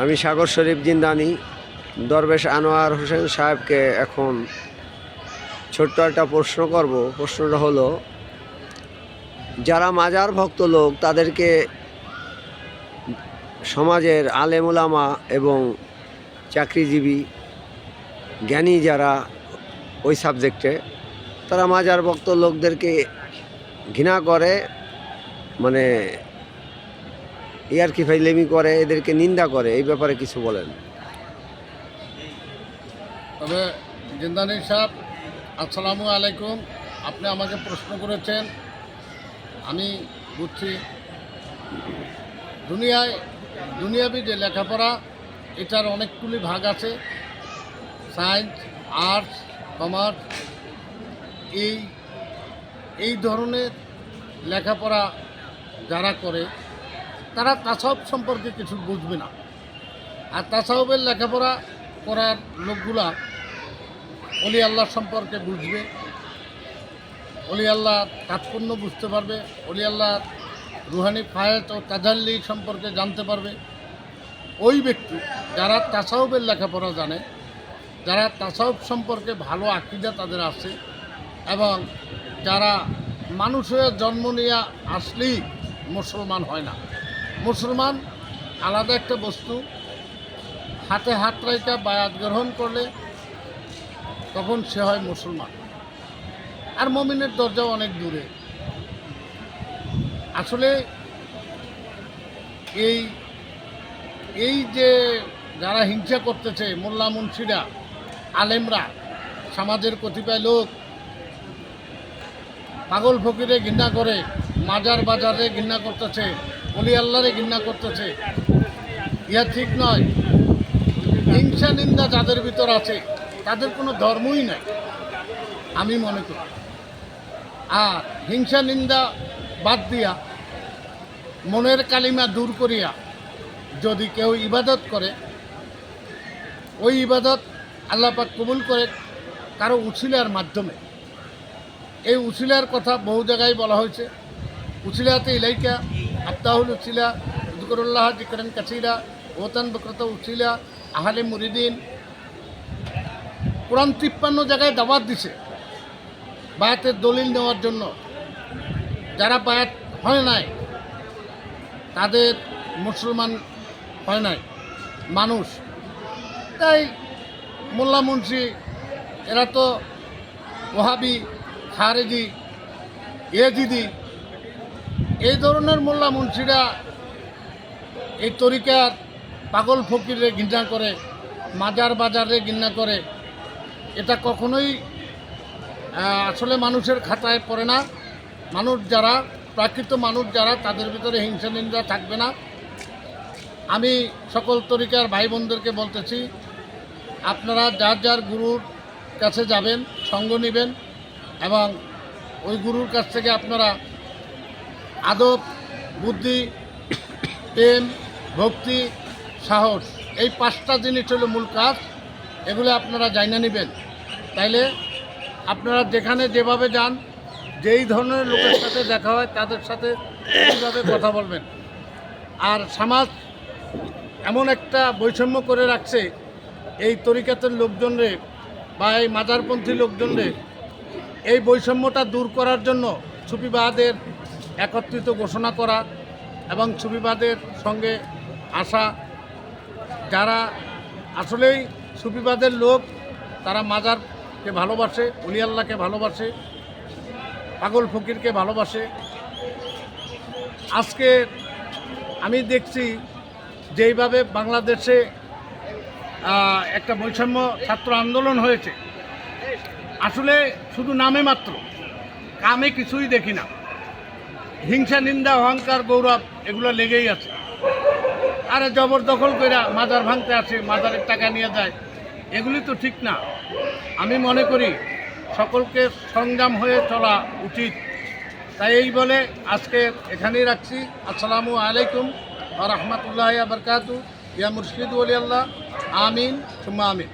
আমি সাগর শরীফ জিন্দানি, দরবেশ আনোয়ার হোসেন সাহেবকে এখন ছোট্ট একটা প্রশ্ন করব। প্রশ্নটা হলো, যারা মাজার ভক্ত লোক, তাদেরকে সমাজের আলেমুলামা এবং চাকরিজীবী জ্ঞানী যারা ওই সাবজেক্টে, তারা মাজার ভক্ত লোকদেরকে ঘৃণা করে মানে ইয়ার কি ফাইলেমি করে, এদেরকে নিন্দা করে, এই ব্যাপারে কিছু বলেন। তবে জিন্দানি সাহেব, আসসালামু আলাইকুম। আপনি আমাকে প্রশ্ন করেছেন, আমি বুঝছি দুনিয়ায়, দুনিয়াবি যে লেখাপড়া, এটার অনেকগুলি ভাগ আছে। সায়েন্স, আর্টস, কমার্স, এই এই ধরনের লেখাপড়া যারা করে তারা তাসব সম্পর্কে কিছু বুঝবে না। আর তাসাউবের লেখাপড়া করার লোকগুলা অলি আল্লাহ সম্পর্কে বুঝবে। অলি আল্লাহ তাৎপর্য বুঝতে পারবে। অলি আল্লাহ রুহানি ফায়েত ও তাজাল্লি সম্পর্কে জানতে পারবে। ওই ব্যক্তি যারা তাসাউবের লেখাপড়া জানে, যারা তাসাউব সম্পর্কে ভালো আকিদা তাদের আছে এবং যারা মানুষের জন্ম নিয়ে আসলেই মুসলমান হয় না। মুসলমান, আলাদা একটা বস্তু। হাতে হাত রাইকা বায়াত গ্রহণ করলে তখন সে হয় মুসলমান। আর মমিনের দরজাও অনেক দূরে। আসলে এই এই যে যারা হিংসা করতেছে, মোল্লা মুন্সিরা, আলেমরা, সমাজের কতিপয় লোক, পাগল ফকিরে ঘৃণা করে, মাজার বাজারে ঘৃণা করতেছে অলি আল্লাহরে ঘৃণা করতেছে। ইহা ঠিক নয়। হিংসা, নিন্দা যাদের ভিতর আছে, তাদের কোনো ধর্মই নাই। আমি মনে করি। আর হিংসা, নিন্দা বাদ দিয়া মনের কালিমা দূর করিয়া যদি কেউ ইবাদত করে, ওই ইবাদত আল্লাপাক কবুল করে কারও উছিলার মাধ্যমে। এই উছিলার কথা বহু জায়গায় বলা হয়েছে। উছিলাতে ইলাইকা আত্মাহুল উছিলা জুকরুল্লাহ জিকরেন কাছিরা ওতান বক্রত উছিলা আহালে মুরিদিন। কোরআন তিপ্পান্ন জায়গায় দাবাত দিছে বায়াতের দলিল নেওয়ার জন্য। যারা বায়াত হয় নাই, তাদের মুসলমান হয় নাই, মানুষ। তাই মোল্লা মুন্সি, এরা তো ওহাবি, খারেজি এজিদি এই ধরনের মোল্লা মুন্সিরা এই তরিকার পাগল ফকিরে ঘৃণা করে, মাজার বাজারে ঘৃণা করে, এটা কখনোই আসলে মানুষের খাতায় পড়ে না। মানুষ যারা, প্রাকৃত মানুষ যারা, তাদের ভিতরে হিংসা নিন্দা থাকবে না। আমি সকল তরিকার ভাই বোনদেরকে বলতেছি, আপনারা যার যার গুরুর কাছে যাবেন, সঙ্গ নেবেন এবং ওই গুরুর কাছ থেকে আপনারা আদব, বুদ্ধি, প্রেম, ভক্তি, সাহস, এই পাঁচটা জিনিস হলো মূল কাজ। এগুলো আপনারা জাইনা নেবেন। তাইলে আপনারা যেখানে যেভাবে যান, যেই ধরনের লোকের সাথে দেখা হয়, তাদের সাথে এইভাবে কথা বলবেন। আর সমাজ এমন একটা বৈষম্য করে রাখছে, এই তরিকাতের লোকজনরে বা এই মাজারপন্থী লোকজনরে এই বৈষম্যটা দূর করার জন্য সুফিবাদের একত্রিত ঘোষণা করা এবং সুফিবাদের সঙ্গে আসা, যারা আসলেই সুফিবাদের লোক, তারা মাজারকে ভালোবাসে অলি আল্লাহকে ভালোবাসে, পাগল ফকিরকে ভালোবাসে। আজকে আমি দেখছি যেইভাবে বাংলাদেশে একটা বৈষম্য ছাত্র আন্দোলন হয়েছে। আসলে শুধু নামে মাত্র, কামে কিছুই দেখি না। হিংসা, নিন্দা, অহংকার, গৌরব এগুলো লেগেই আছে। আরে জবরদখল করে মাজার ভাঙতে আসে, মাজারের টাকা নিয়ে যায়, এগুলি তো ঠিক না। আমি মনে করি সকলকে সংগ্রাম হয়ে চলা উচিত। তাই এই বলে আজকে এখানেই রাখছি। আসসালামু আলাইকুম রহমতুল্লাহ বরকাতু ইয়া মুর্শিদ আল্লাহ আমিন, সুম্মা আমিন।